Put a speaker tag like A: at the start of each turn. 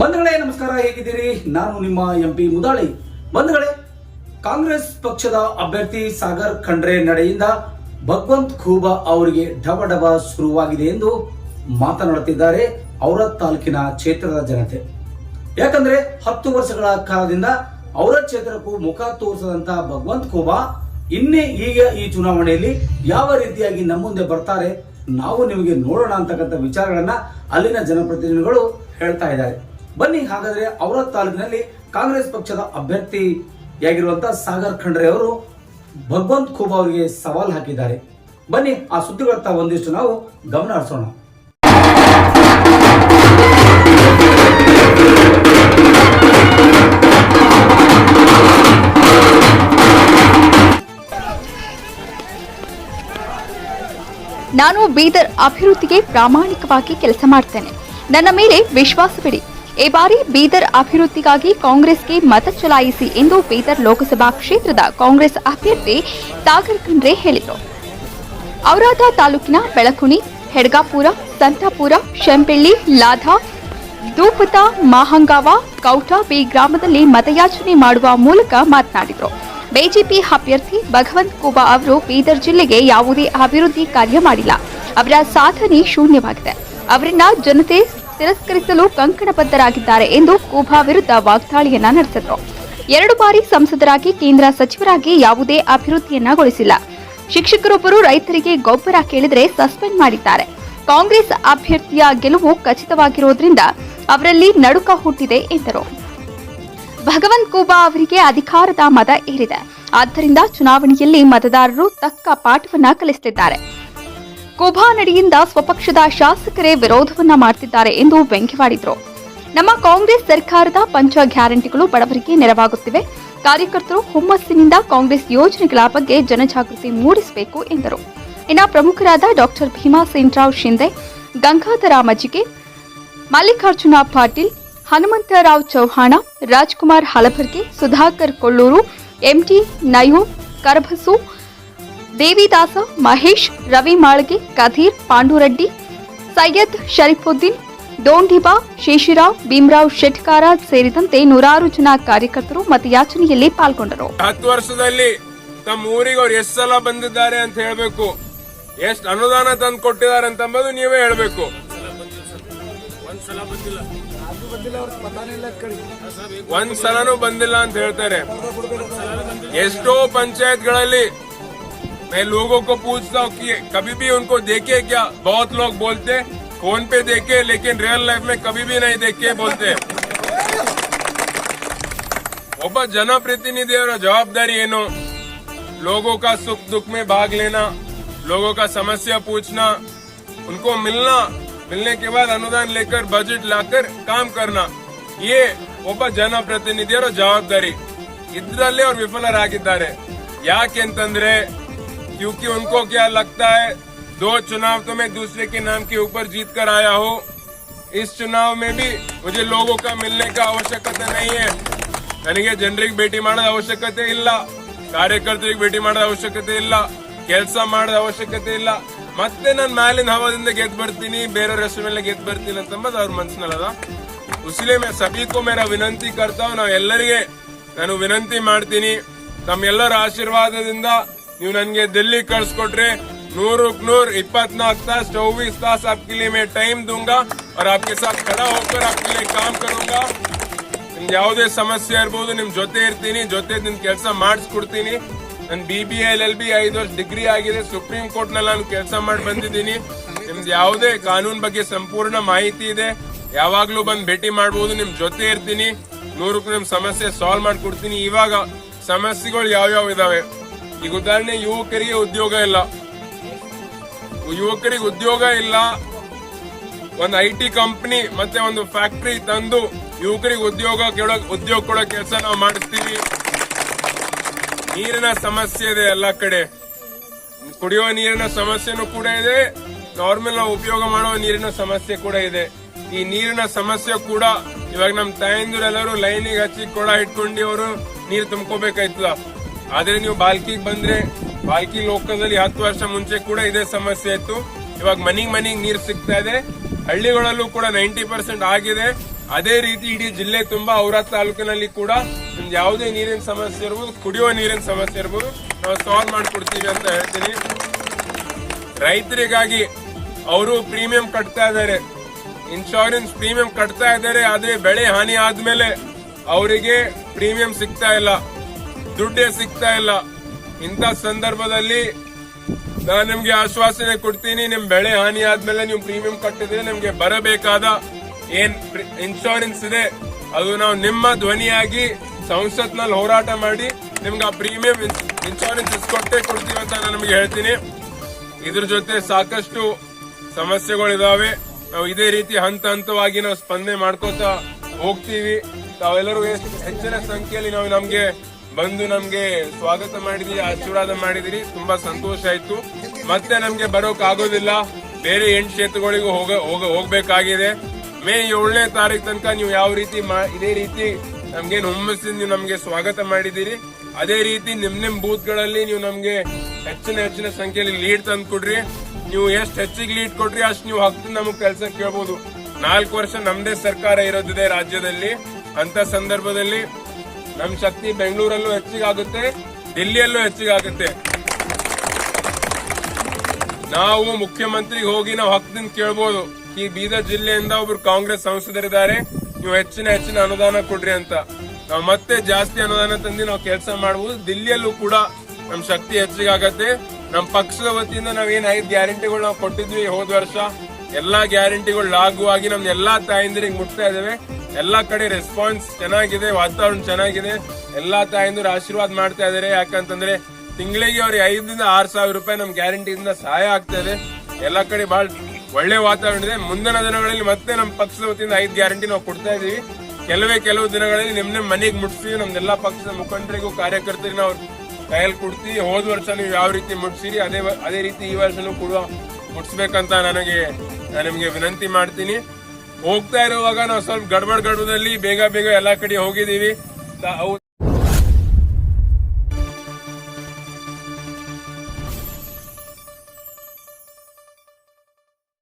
A: ಬಂಧುಗಳೇ, ನಮಸ್ಕಾರ, ಹೇಗಿದ್ದೀರಿ? ನಾನು ನಿಮ್ಮ ಎಂ ಪಿ ಮುದಾಳಿ. ಬಂಧುಗಳೇ, ಕಾಂಗ್ರೆಸ್ ಪಕ್ಷದ ಅಭ್ಯರ್ಥಿ ಸಾಗರ್ ಖಂಡ್ರೆ ನಡೆಯಿಂದ ಭಗವಂತ್ ಖೂಬಾ ಅವರಿಗೆ ಡಬ ಡಬ ಶುರುವಾಗಿದೆ ಎಂದು ಮಾತನಾಡುತ್ತಿದ್ದಾರೆ ಔರತ್ ತಾಲೂಕಿನ ಕ್ಷೇತ್ರದ ಜನತೆ. ಯಾಕಂದ್ರೆ ಹತ್ತು ವರ್ಷಗಳ ಕಾಲದಿಂದ ಔರತ್ ಕ್ಷೇತ್ರಕ್ಕೂ ಮುಖ ತೋರಿಸದಂತ ಭಗವಂತ್ ಖೂಬಾ ಇನ್ನೇ ಈಗ ಈ ಚುನಾವಣೆಯಲ್ಲಿ ಯಾವ ರೀತಿಯಾಗಿ ನಮ್ಮ ಮುಂದೆ ಬರ್ತಾರೆ, ನಾವು ನಿಮಗೆ ನೋಡೋಣ ಅಂತಕ್ಕಂಥ ವಿಚಾರಗಳನ್ನ ಅಲ್ಲಿನ ಜನಪ್ರತಿನಿಧಿಗಳು ಹೇಳ್ತಾ ಇದ್ದಾರೆ. ಬನ್ನಿ, ಹಾಗಾದ್ರೆ ಅವರ ತಾಲೂಕಿನಲ್ಲಿ ಕಾಂಗ್ರೆಸ್ ಪಕ್ಷದ ಅಭ್ಯರ್ಥಿಯಾಗಿರುವಂತಹ ಸಾಗರ್ ಖಂಡ್ರೆ ಅವರು ಭಗವಂತ್ ಖೂಬ ಅವರಿಗೆ ಸವಾಲ್ ಹಾಕಿದ್ದಾರೆ. ಬನ್ನಿ, ಆ ಸುದ್ದಿಗಳತ್ತ ಒಂದಿಷ್ಟು ನಾವು ಗಮನ ಹರಿಸೋಣ.
B: ನಾನು ಬೀದರ್ ಅಭಿವೃದ್ಧಿಗೆ ಪ್ರಾಮಾಣಿಕವಾಗಿ ಕೆಲಸ ಮಾಡ್ತೇನೆ. ನನ್ನ ಮೇಲೆ ವಿಶ್ವಾಸವಿಡಿ. ಈ ಬಾರಿ ಬೀದರ್ ಅಭಿವೃದ್ಧಿಗಾಗಿ ಕಾಂಗ್ರೆಸ್ಗೆ ಮತ ಚಲಾಯಿಸಿ ಎಂದು ಬೀದರ್ ಲೋಕಸಭಾ ಕ್ಷೇತ್ರದ ಕಾಂಗ್ರೆಸ್ ಅಭ್ಯರ್ಥಿ ಸಾಗರ್ ಖಂಡ್ರೆ ಹೇಳಿದರು. ಔರಾದ ತಾಲೂಕಿನ ಬೆಳಕುಣಿ, ಹೆಡ್ಗಾಪುರ, ಸಂತಾಪುರ, ಶೆಂಪೆಳ್ಳಿ, ಲಾಧಾ, ದೂಪತ, ಮಾಹಂಗಾವ, ಕೌಟ ಬಿ ಗ್ರಾಮದಲ್ಲಿ ಮತಯಾಚನೆ ಮಾಡುವ ಮೂಲಕ ಮಾತನಾಡಿದರು. ಬಿಜೆಪಿ ಅಭ್ಯರ್ಥಿ ಭಗವಂತ್ ಕುಬಾ ಅವರು ಬೀದರ್ ಜಿಲ್ಲೆಗೆ ಯಾವುದೇ ಅಭಿವೃದ್ಧಿ ಕಾರ್ಯ ಮಾಡಿಲ್ಲ. ಅವರ ಸಾಧನೆ ಶೂನ್ಯವಾಗಿದೆ. ಅವರನ್ನ ಜನತೆ ತಿರಸ್ಕರಿಸಲು ಕಂಕಣಬದ್ಧರಾಗಿದ್ದಾರೆ ಎಂದು ಕೂಬಾ ವಿರುದ್ಧ ವಾಗ್ದಾಳಿಯನ್ನ ನಡೆಸಿದರು. ಎರಡು ಬಾರಿ ಸಂಸದರಾಗಿ ಕೇಂದ್ರ ಸಚಿವರಾಗಿ ಯಾವುದೇ ಅಭಿವೃದ್ಧಿಯನ್ನಗೊಳಿಸಿಲ್ಲ ಶಿಕ್ಷಕರೊಬ್ಬರು ರೈತರಿಗೆ ಗೊಬ್ಬರ ಕೇಳಿದರೆ ಸಸ್ಪೆಂಡ್ ಮಾಡಿದ್ದಾರೆ. ಕಾಂಗ್ರೆಸ್ ಅಭ್ಯರ್ಥಿಯ ಗೆಲುವು ಖಚಿತವಾಗಿರುವುದರಿಂದ ಅವರಲ್ಲಿ ನಡುಕ ಹುಟ್ಟಿದೆ ಎಂದರು. ಭಗವಂತ್ ಕೂಬಾ ಅವರಿಗೆ ಅಧಿಕಾರದ ಮತ ಏರಿದೆ. ಆದ್ದರಿಂದ ಚುನಾವಣೆಯಲ್ಲಿ ಮತದಾರರು ತಕ್ಕ ಪಾಠವನ್ನ ಕಲಿಸುತ್ತಿದ್ದಾರೆ ಕೂಬಾ ನಡೆಯಿಂದ ಸ್ವಪಕ್ಷದ ಶಾಸಕರೇ ವಿರೋಧವನ್ನ ಮಾಡ್ತಿದ್ದಾರೆ ಎಂದು ವ್ಯಂಗ್ಯವಾಡಿದರು. ನಮ್ಮ ಕಾಂಗ್ರೆಸ್ ಸರ್ಕಾರದ ಪಂಚ ಗ್ಯಾರಂಟಿಗಳು ಬಡವರಿಗೆ ನೆರವಾಗುತ್ತಿವೆ. ಕಾರ್ಯಕರ್ತರು ಹುಮ್ಮಸ್ಸಿನಿಂದ ಕಾಂಗ್ರೆಸ್ ಯೋಜನೆಗಳ ಬಗ್ಗೆ ಜನಜಾಗೃತಿ ಮೂಡಿಸಬೇಕು ಎಂದರು. ಇನ್ನು ಪ್ರಮುಖರಾದ ಡಾಕ್ಟರ್ ಭೀಮಾ ಸೇನ್ರಾವ್ ಶಿಂದೆ, ಗಂಗಾಧರ ಮಜಿಗೆ ಮಲ್ಲಿಕಾರ್ಜುನ ಪಾಟೀಲ್, ಹನುಮಂತರಾವ್ ಚೌಹಾಣ, ರಾಜ್ಕುಮಾರ್ ಹಲಭರ್ಗೆ ಸುಧಾಕರ್ ಕೊಳ್ಳೂರು ಎಂಟಿ ನಯೂ, ಕರಬಸು ದೇವಿದಾಸ, ಮಹೇಶ್, ರವಿ ಮಾಳ್ಗೆ ಕಧೀರ್ ಪಾಂಡುರೆಡ್ಡಿ, ಸೈಯದ್ ಶರೀಫುದ್ದೀನ್, ಡೋಂಡಿಬಾ, ಶೇಷಿರಾವ್, ಭೀಮರಾವ್ ಶೆಟ್ಕಾರ ಸೇರಿದಂತೆ ನೂರಾರು ಜನ ಕಾರ್ಯಕರ್ತರು ಮತಯಾಚನೆಯಲ್ಲಿ ಪಾಲ್ಗೊಂಡರು.
C: ಹತ್ತು ವರ್ಷದಲ್ಲಿ ತಮ್ಮ ಊರಿಗೆ ಅವ್ರು ಎಷ್ಟು ಸಲ ಬಂದಿದ್ದಾರೆ ಅಂತ ಹೇಳಬೇಕು. ಎಷ್ಟು ಅನುದಾನ ತಂದು ಕೊಟ್ಟಿದ್ದಾರೆ ಅಂತ ನೀವೇ ಹೇಳಬೇಕು. ಒಂದ್ ಸಲನೂ ಬಂದಿಲ್ಲ ಅಂತ ಹೇಳ್ತಾರೆ. ಎಷ್ಟೋ ಪಂಚಾಯತ್ಗಳಲ್ಲಿ मैं लोगों को पूछता हूँ कि कभी भी उनको देखे क्या बहुत लोग बोलते फोन पे देखे लेकिन रियल लाइफ में कभी भी नहीं देखे बोलते ಒಬ್ಬ ಜನಪ್ರತಿನಿಧಿಯವರ ಜವಾಬ್ದಾರಿ ಏನು लोगों का सुख दुख में भाग लेना लोगों का समस्या पूछना उनको मिलना मिलने के बाद अनुदान लेकर बजट लाकर काम करना ये ಒಬ್ಬ ಜನಪ್ರತಿನಿಧಿಯವರ ಜವಾಬ್ದಾರಿ ಇದ್ದಲ್ಲೇ ಅವ್ರು ವಿಫಲರಾಗಿದ್ದಾರೆ ಯಾಕೆ ಅಂತಂದ್ರೆ क्योंकि उनको क्या लगता है दो चुनाव तो मैं दूसरे के नाम के ऊपर जीत कर आया हूँ इस चुनाव में भी मुझे लोगों का मिलने का आवश्यकता नहीं है ನನಗೆ ಜನರಿಗೆ ಭೇಟಿ ಮಾಡೋದ ಅವಶ್ಯಕತೆ ಇಲ್ಲ ಕಾರ್ಯಕರ್ತರಿಗೆ ಭೇಟಿ ಮಾಡೋದ ಅವಶ್ಯಕತೆ ಇಲ್ಲ ಕೆಲಸ ಮಾಡೋದ ಅವಶ್ಯಕತೆ ಇಲ್ಲ ಮತ್ತೆ ನಾನು ಮ್ಯಾಲಿನ ಹವಾದಿಂದ ಗೆದ್ದು ಬರ್ತೀನಿ ಬೇರೆಯವ್ರ ಹೆಸರು ಮೇಲೆ ಗೆದ್ದು ಬರ್ತೀನಿ ಅಂತಂಬದು ಅವ್ರ ಮನ್ಸಿನಲ್ಲದ ಉಸಿಲೆ ಮೇ ಸಭಿಕೋ ಮೇರ ವಿನಂತಿ ಕರ್ತಾವ್ ನಾವ್ ಎಲ್ಲರಿಗೆ ನಾನು ವಿನಂತಿ ಮಾಡ್ತೀನಿ ತಮ್ಮೆಲ್ಲರ ಆಶೀರ್ವಾದದಿಂದ ನೀವು ನನ್ಗೆ ದಿಲ್ಲಿ ಕಳ್ಸ್ಕೊಟ್ರೆ ನೂರಕ್ ನೂರ್ ಇಪ್ಪತ್ನಾಲ್ಕು तास चौबीस तास आपके लिए मैं टाइम दूंगा और आपके साथ खड़ा होकर आपके लिए काम करूंगा ನಿಮ್ಗೆ ಯಾವುದೇ ಸಮಸ್ಯೆ ಇರ್ಬೋದು ನಿಮ್ ಜೊತೆ ಇರ್ತೀನಿ ಜೊತೆ ನಿಮ್ ಕೆಲಸ ಮಾಡಿಸ್ಕೊಡ್ತೀನಿ ನನ್ B B L L B ಐದು ವರ್ಷ ಡಿಗ್ರಿ ಆಗಿದೆ ಸುಪ್ರೀಂ ಕೋರ್ಟ್ ನಲ್ಲಿ ನಾನು ಕೆಲಸ ಮಾಡಿ ಬಂದಿದ್ದೀನಿ ನಿಮ್ದು ಯಾವುದೇ ಕಾನೂನ್ ಬಗ್ಗೆ ಸಂಪೂರ್ಣ ಮಾಹಿತಿ ಇದೆ ಯಾವಾಗ್ಲೂ ಬಂದ್ ಭೇಟಿ ಮಾಡ್ಬೋದು ನಿಮ್ ಜೊತೆ ಇರ್ತೀನಿ ನೂರಕ್ಕೂ ನಿಮ್ ಸಮಸ್ಯೆ ಸಾಲ್ವ್ ಮಾಡ್ಕೊಡ್ತೀನಿ ಇವಾಗ ಸಮಸ್ಯೆಗಳು ಯಾವ್ಯಾವ ಇದಾವೆ ಈಗ ಉದಾಹರಣೆ ಯುವಕರಿಗೆ ಉದ್ಯೋಗ ಇಲ್ಲ. ಯುವಕರಿಗೆ ಉದ್ಯೋಗ ಇಲ್ಲ. ಒಂದು ಐ ಟಿ ಕಂಪನಿ ಮತ್ತೆ ಒಂದು ಫ್ಯಾಕ್ಟ್ರಿ ತಂದು ಯುವಕರಿಗೆ ಉದ್ಯೋಗ ಉದ್ಯೋಗ ಕೊಡೋ ಕೆಲಸ ನಾವು ಮಾಡಿಸ್ತೀವಿ ನೀರಿನ ಸಮಸ್ಯೆ ಇದೆ ಎಲ್ಲ ಕಡೆ. ಕುಡಿಯುವ ನೀರಿನ ಸಮಸ್ಯೆನೂ ಕೂಡ ಇದೆ. ನಾರ್ಮಲ್ ನಾವು ಉಪಯೋಗ ಮಾಡುವ ನೀರಿನ ಸಮಸ್ಯೆ ಕೂಡ ಇದೆ. ಈ ನೀರಿನ ಸಮಸ್ಯೆ ಕೂಡ ಇವಾಗ ನಮ್ಮ ತಾಯಂದಿರೆಲ್ಲರೂ ಲೈನಿಗೆ ಹಚ್ಚಿ ಕೊಡ ಇಟ್ಕೊಂಡು ಅವರು ನೀರು ತುಂಬ್ಕೋಬೇಕಾಯ್ತದ. ಆದ್ರೆ ನೀವು ಬಾಲ್ಕಿಗೆ ಬಂದ್ರೆ ಬಾಲ್ಕಿ ಲೋಕದಲ್ಲಿ ಹತ್ತು ವರ್ಷ ಮುಂಚೆ ಕೂಡ ಇದೇ ಸಮಸ್ಯೆ ಇತ್ತು. ಇವಾಗ ಮನಿಗ್ ಮನಿಗ್ ನೀರು ಸಿಗ್ತಾ ಇದೆ. ಹಳ್ಳಿಗಳಲ್ಲೂ ಕೂಡ ನೈಂಟಿ ಪರ್ಸೆಂಟ್ ಆಗಿದೆ. ಅದೇ ರೀತಿ ಇಡೀ ಜಿಲ್ಲೆ ತುಂಬಾ ಔರಾ ತಾಲೂಕಿನಲ್ಲಿ ಕೂಡ ಯಾವುದೇ ನೀರಿನ ಸಮಸ್ಯೆ ಇರ್ಬೋದು ಕುಡಿಯುವ ನೀರಿನ ಸಮಸ್ಯೆ ಇರ್ಬೋದು, ನಾವು ಸಾಲ್ವ್ ಮಾಡಿಕೊಡ್ತೀವಿ ಅಂತ ಹೇಳ್ತೀನಿ. ರೈತರಿಗಾಗಿ ಅವರು ಪ್ರೀಮಿಯಂ ಕಟ್ತಾ ಇದ್ದಾರೆ. ಇನ್ಶೂರೆನ್ಸ್ ಪ್ರೀಮಿಯಂ ಕಟ್ತಾ ಇದ್ದಾರೆ, ಆದ್ರೆ ಬೆಳೆ ಹಾನಿ ಆದ್ಮೇಲೆ ಅವರಿಗೆ ಪ್ರೀಮಿಯಂ ಸಿಗ್ತಾ ಇಲ್ಲ. ದುಡ್ಡೇ ಸಿಗ್ತಾ ಇಲ್ಲ. ಇಂಥ ಸಂದರ್ಭದಲ್ಲಿ ನಾನು ನಿಮ್ಗೆ ಆಶ್ವಾಸನೆ ಕೊಡ್ತೀನಿ, ನಿಮ್ ಬೆಳೆ ಹಾನಿ ಆದ್ಮೇಲೆ ನೀವು ಪ್ರೀಮಿಯಂ ಕಟ್ಟಿದ್ರೆ ನಿಮ್ಗೆ ಬರಬೇಕಾದ ಏನ್ ಇನ್ಶೂರೆನ್ಸ್ ಇದೆ, ಅದು ನಾವು ನಿಮ್ಮ ಧ್ವನಿಯಾಗಿ ಸಂಸತ್ನಲ್ಲಿ ಹೋರಾಟ ಮಾಡಿ ನಿಮ್ಗೆ ಆ ಪ್ರೀಮಿಯಂ ಇನ್ಶೂರೆನ್ಸ್ ಕೊಟ್ಟೆ ಕೊಡ್ತೀವಿ ಅಂತ ನಾನು ನಿಮ್ಗೆ ಹೇಳ್ತೀನಿ. ಇದ್ರ ಜೊತೆ ಸಾಕಷ್ಟು ಸಮಸ್ಯೆಗಳಿದಾವೆ. ನಾವು ಇದೇ ರೀತಿ ಹಂತ ಹಂತವಾಗಿ ನಾವು ಸ್ಪಂದನೆ ಮಾಡ್ಕೋತಾ ಹೋಗ್ತೀವಿ. ತಾವೆಲ್ಲರೂ ಹೆಚ್ಚಿನ ಸಂಖ್ಯೆಯಲ್ಲಿ ನಾವು ನಮ್ಗೆ ಬಂದು ನಮ್ಗೆ ಸ್ವಾಗತ ಮಾಡಿದಿರಿ, ಆಶೀರ್ವಾದ ಮಾಡಿದಿರಿ. ತುಂಬಾ ಸಂತೋಷ ಆಯ್ತು. ಮತ್ತೆ ನಮ್ಗೆ ಬರೋಕ್ ಆಗೋದಿಲ್ಲ. ಬೇರೆ ಎಂಟು ಕ್ಷೇತ್ರಗಳಿಗೂ ಹೋಗ ಹೋಗ, ಹೋಗ್ಬೇಕಾಗಿದೆ. ಮೇ ಏಳನೇ ತಾರೀಕು ತನಕ ನೀವು ಯಾವ ರೀತಿ ಇದೇ ರೀತಿ ನಮ್ಗೆ ಹುಮ್ಮಸ್ಸಿಂದ ನೀವು ನಮ್ಗೆ ಸ್ವಾಗತ ಮಾಡಿದ್ದೀರಿ ಅದೇ ರೀತಿ ನಿಮ್ ನಿಮ್ ಬೂತ್ಗಳಲ್ಲಿ ನೀವು ನಮ್ಗೆ ಹೆಚ್ಚಿನ ಹೆಚ್ಚಿನ ಸಂಖ್ಯೆಯಲ್ಲಿ ಲೀಡ್ ತಂದು ಕೊಡ್ರಿ. ನೀವು ಎಷ್ಟು ಹೆಚ್ಚಿಗೆ ಲೀಡ್ ಕೊಡ್ರಿ ಅಷ್ಟು ನೀವು ಹಕ್ಕು ನಮಗ್ ಕೆಲಸ ಕೇಳ್ಬೋದು. ನಾಲ್ಕು ವರ್ಷ ನಮ್ದೇ ಸರ್ಕಾರ ಇರೋದಿದೆ ರಾಜ್ಯದಲ್ಲಿ. ಅಂತ ಸಂದರ್ಭದಲ್ಲಿ ನಮ್ ಶಕ್ತಿ ಬೆಂಗಳೂರಲ್ಲೂ ಹೆಚ್ಚಿಗಾಗುತ್ತೆ, ದಿಲ್ಲಿಯಲ್ಲೂ ಹೆಚ್ಚಿಗಾಗುತ್ತೆ. ನಾವು ಮುಖ್ಯಮಂತ್ರಿಗೆ ಹೋಗಿ ನಾವು ಹಕ್ಕದಿಂದ ಕೇಳ್ಬೋದು, ಈ ಬೀದರ್ ಜಿಲ್ಲೆಯಿಂದ ಒಬ್ರು ಕಾಂಗ್ರೆಸ್ ಸಂಸದರಿದ್ದಾರೆ, ನೀವು ಹೆಚ್ಚಿನ ಹೆಚ್ಚಿನ ಅನುದಾನ ಕೊಡ್ರಿ ಅಂತ. ನಾವು ಮತ್ತೆ ಜಾಸ್ತಿ ಅನುದಾನ ತಂದು ನಾವು ಕೆಲಸ ಮಾಡಬಹುದು ದಿಲ್ಲಿಯಲ್ಲೂ ಕೂಡ ನಮ್ಮ ಶಕ್ತಿ ಹೆಚ್ಚಿಗಾಗತ್ತೆ. ನಮ್ಮ ಪಕ್ಷದ ವತಿಯಿಂದ ನಾವೇನ್ ಐದು ಗ್ಯಾರಂಟಿಗಳು ನಾವು ಕೊಟ್ಟಿದ್ವಿ ಹೋದ ವರ್ಷ, ಎಲ್ಲಾ ಗ್ಯಾರಂಟಿಗಳು ಲಾಗುವಾಗಿ ನಮ್ ಎಲ್ಲಾ ತಾಯಂದಿರಿಗೆ ಮುಟ್ತಾ ಇದಾವೆ. ಎಲ್ಲಾ ಕಡೆ ರೆಸ್ಪಾನ್ಸ್ ಚೆನ್ನಾಗಿದೆ, ವಾತಾವರಣ ಚೆನ್ನಾಗಿದೆ. ಎಲ್ಲಾ ತಾಯಿಂದರು ಆಶೀರ್ವಾದ ಮಾಡ್ತಾ ಇದಾರೆ. ಯಾಕಂತಂದ್ರೆ ತಿಂಗಳಿಗೆ ಅವ್ರಿಗೆ ಐದರಿಂದ ಆರ್ ಸಾವಿರ ರೂಪಾಯಿ ನಮ್ ಗ್ಯಾರಂಟಿಯಿಂದ ಸಹಾಯ ಆಗ್ತಾ ಇದೆ. ಎಲ್ಲಾ ಕಡೆ ಬಹಳ ಒಳ್ಳೆ ವಾತಾವರಣ ಇದೆ. ಮುಂದಿನ ದಿನಗಳಲ್ಲಿ ಮತ್ತೆ ನಮ್ಮ ಪಕ್ಷದ ವತಿಯಿಂದ ಐದು ಗ್ಯಾರಂಟಿ ನಾವು ಕೊಡ್ತಾ ಇದೀವಿ. ಕೆಲವೇ ಕೆಲವು ದಿನಗಳಲ್ಲಿ ನಿಮ್ ನಿಮ್ ಮನೆಗೆ ಮುಟ್ಸ್ತೀವಿ ನಮ್ದೆಲ್ಲಾ ಪಕ್ಷದ ಮುಖಂಡರಿಗೂ, ಕಾರ್ಯಕರ್ತರಿಗೂ ನಾವು ಕೈಯಲ್ಲಿ ಕೊಡ್ತೀವಿ ಹೋದ ವರ್ಷ ನೀವು ಯಾವ ರೀತಿ ಮುಟ್ಸಿರಿ, ಅದೇ ಅದೇ ರೀತಿ ಈ ವರ್ಷನೂ ಕೂಡ ಮುಟ್ಸ್ಬೇಕಂತ ನನಗೆ ನಾನು ನಿಮಗೆ ವಿನಂತಿ ಮಾಡ್ತೀನಿ. ಹೋಗ್ತಾ ಇರುವಾಗ ನಾವು ಸ್ವಲ್ಪ ಗಡ್ಬಡ್ ಗಡ್ಬಡದಲ್ಲಿ ಬೇಗ ಬೇಗ ಎಲ್ಲಾ ಕಡೆ ಅವು